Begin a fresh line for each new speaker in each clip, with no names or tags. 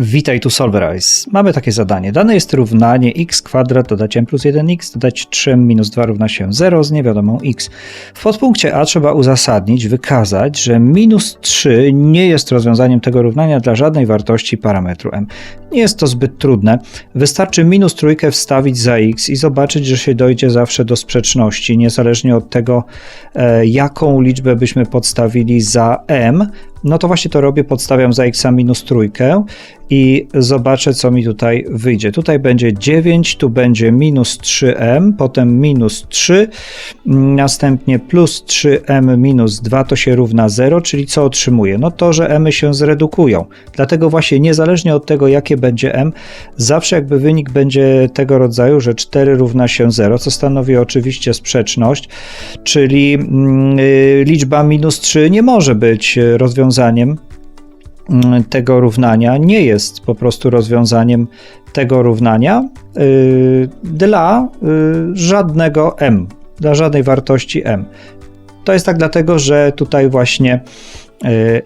Witaj tu Solverize. Mamy takie zadanie. Dane jest równanie x kwadrat dodać m plus 1x dodać 3m minus 2 równa się 0 z niewiadomą x. W podpunkcie A trzeba uzasadnić, wykazać, że minus 3 nie jest rozwiązaniem tego równania dla żadnej wartości parametru m. Nie jest to zbyt trudne. Wystarczy minus trójkę wstawić za x i zobaczyć, że się dojdzie zawsze do sprzeczności, niezależnie od tego, e, jaką liczbę byśmy podstawili za m, no to właśnie to robię, podstawiam za x minus trójkę i zobaczę, co mi tutaj wyjdzie. Tutaj będzie 9, tu będzie minus 3m, potem minus 3, następnie plus 3m minus 2 to się równa 0, czyli co otrzymuję? No to, że m się zredukują. Dlatego właśnie niezależnie od tego, jakie będzie m, zawsze jakby wynik będzie tego rodzaju, że 4 równa się 0, co stanowi oczywiście sprzeczność, czyli yy, liczba minus 3 nie może być rozwiązaniem Mm, tego równania nie jest po prostu rozwiązaniem tego równania yy, dla yy, żadnego m, dla żadnej wartości m. To jest tak dlatego, że tutaj właśnie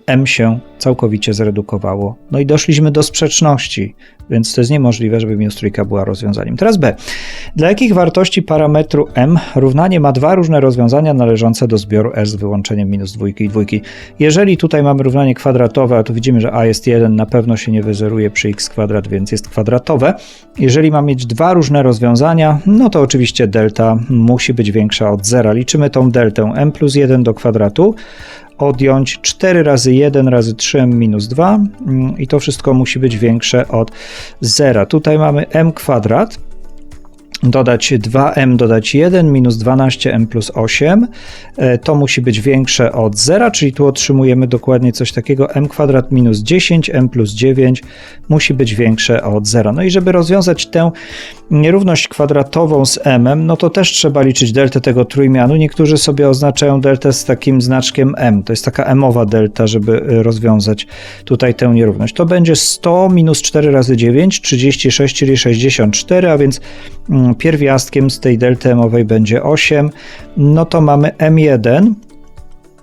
m się całkowicie zredukowało. No i doszliśmy do sprzeczności, więc to jest niemożliwe, żeby minus trójka była rozwiązaniem. Teraz B. Dla jakich wartości parametru m równanie ma dwa różne rozwiązania należące do zbioru S z wyłączeniem minus dwójki i dwójki? Jeżeli tutaj mamy równanie kwadratowe, a tu widzimy, że a jest 1, na pewno się nie wyzeruje przy x kwadrat, więc jest kwadratowe. Jeżeli ma mieć dwa różne rozwiązania, no to oczywiście delta musi być większa od zera. Liczymy tą deltę m plus 1 do kwadratu odjąć 4 razy 1 razy 3m minus 2 mm, i to wszystko musi być większe od 0. Tutaj mamy m kwadrat, dodać 2m, dodać 1, minus 12m plus 8. E, to musi być większe od 0, czyli tu otrzymujemy dokładnie coś takiego m kwadrat minus 10, m plus 9 musi być większe od 0. No i żeby rozwiązać tę nierówność kwadratową z m, no to też trzeba liczyć deltę tego trójmianu. Niektórzy sobie oznaczają deltę z takim znaczkiem m. To jest taka m-owa delta, żeby e, rozwiązać tutaj tę nierówność. To będzie 100 minus 4 razy 9, 36, czyli 64, a więc pierwiastkiem z tej delty m-owej będzie 8, no to mamy m1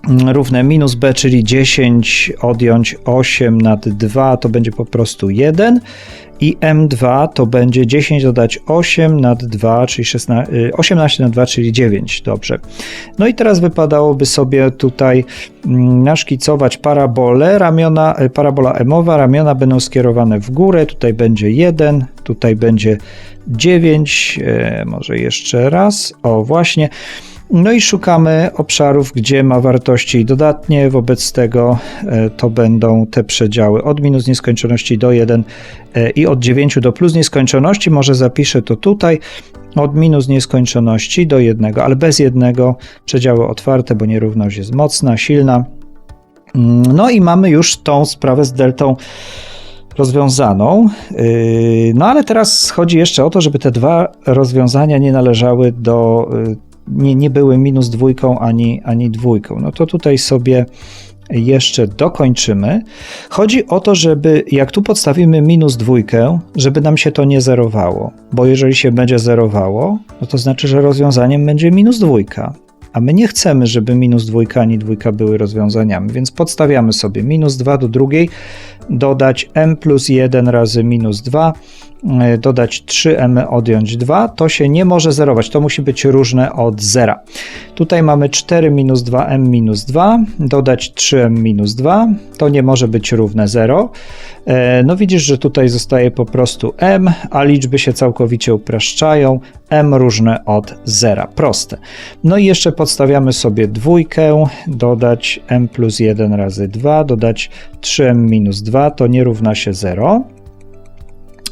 równe minus b, czyli 10 odjąć 8 nad 2 to będzie po prostu 1 i m2 to będzie 10 dodać 8 nad 2, czyli 16, 18 y, nad 2, czyli 9. Dobrze. No i teraz wypadałoby sobie tutaj mm, naszkicować parabolę, ramiona, y, parabola emowa, ramiona będą skierowane w górę, tutaj będzie 1, tutaj będzie 9, y, może jeszcze raz, o właśnie. No i szukamy obszarów, gdzie ma wartości dodatnie, wobec tego e, to będą te przedziały od minus nieskończoności do 1 e, i od 9 do plus nieskończoności. Może zapiszę to tutaj od minus nieskończoności do 1, ale bez jednego przedziały otwarte, bo nierówność jest mocna, silna. Mm, no i mamy już tą sprawę z deltą rozwiązaną. Yy, no ale teraz chodzi jeszcze o to, żeby te dwa rozwiązania nie należały do nie, nie były minus dwójką ani, ani dwójką. No to tutaj sobie jeszcze dokończymy. Chodzi o to, żeby jak tu podstawimy minus dwójkę, żeby nam się to nie zerowało, bo jeżeli się będzie zerowało, no to znaczy, że rozwiązaniem będzie minus dwójka. A my nie chcemy, żeby minus dwójka ani dwójka były rozwiązaniami, więc podstawiamy sobie minus 2 do drugiej, dodać m plus 1 razy minus 2, e, dodać 3m, odjąć 2, to się nie może zerować, to musi być różne od zera. Tutaj mamy 4 minus 2m minus 2, dodać 3m minus 2, to nie może być równe 0. E, no widzisz, że tutaj zostaje po prostu m, a liczby się całkowicie upraszczają, m różne od zera, proste. No i jeszcze podstawiamy sobie dwójkę, dodać m plus 1 razy 2, dodać 3m minus 2, to nie równa się 0.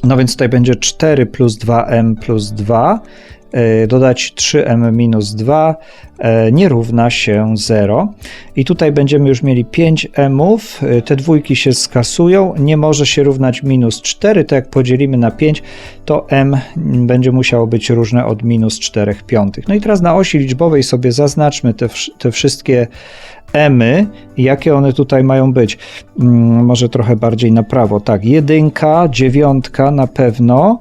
No więc tutaj będzie 4 plus 2m plus 2 E, dodać 3m minus 2 e, nie równa się 0. I tutaj będziemy już mieli 5 mów, e, te dwójki się skasują, nie może się równać minus 4, to jak podzielimy na 5, to m będzie musiało być różne od minus 4 piątych. No i teraz na osi liczbowej sobie zaznaczmy te, te wszystkie emy, jakie one tutaj mają być. Hmm, może trochę bardziej na prawo. Tak, jedynka, dziewiątka na pewno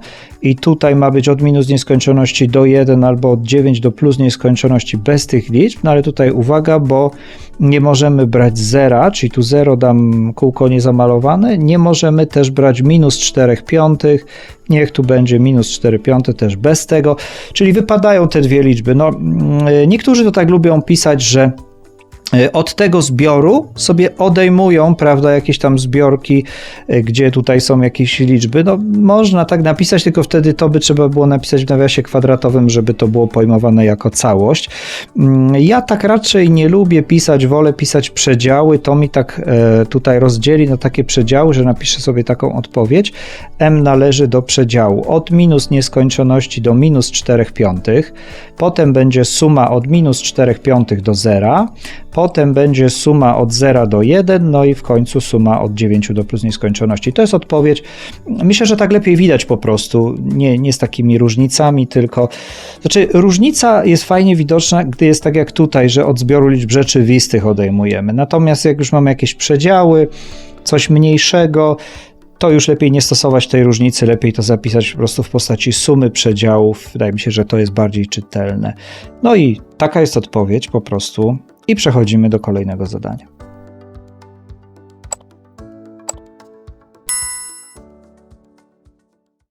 i tutaj ma być od minus nieskończoności do 1 albo od 9 do plus nieskończoności bez tych liczb, no ale tutaj uwaga, bo nie możemy brać zera, czyli tu 0 dam kółko niezamalowane, nie możemy też brać minus 4 piątych, niech tu będzie minus 4 piąte też bez tego, czyli wypadają te dwie liczby. No, mm, niektórzy to tak lubią pisać, że od tego zbioru sobie odejmują, prawda, jakieś tam zbiorki, e, gdzie tutaj są jakieś liczby. No, można tak napisać, tylko wtedy to by trzeba było napisać w nawiasie kwadratowym, żeby to było pojmowane jako całość. Mm, Ja tak raczej nie lubię pisać, wolę pisać przedziały. To mi tak e, tutaj rozdzieli na takie przedziały, że napiszę sobie taką odpowiedź. M należy do przedziału od minus nieskończoności do minus 4 piątych. Potem będzie suma od minus 4 piątych do zera. Potem będzie suma od 0 do 1, no i w końcu suma od 9 do plus nieskończoności. To jest odpowiedź. Myślę, że tak lepiej widać po prostu, nie, nie z takimi różnicami, tylko. Znaczy, różnica jest fajnie widoczna, gdy jest tak jak tutaj, że od zbioru liczb rzeczywistych odejmujemy. Natomiast jak już mamy jakieś przedziały, coś mniejszego, to już lepiej nie stosować tej różnicy, lepiej to zapisać po prostu w postaci sumy przedziałów. Wydaje mi się, że to jest bardziej czytelne. No i taka jest odpowiedź po prostu. I przechodzimy do kolejnego zadania.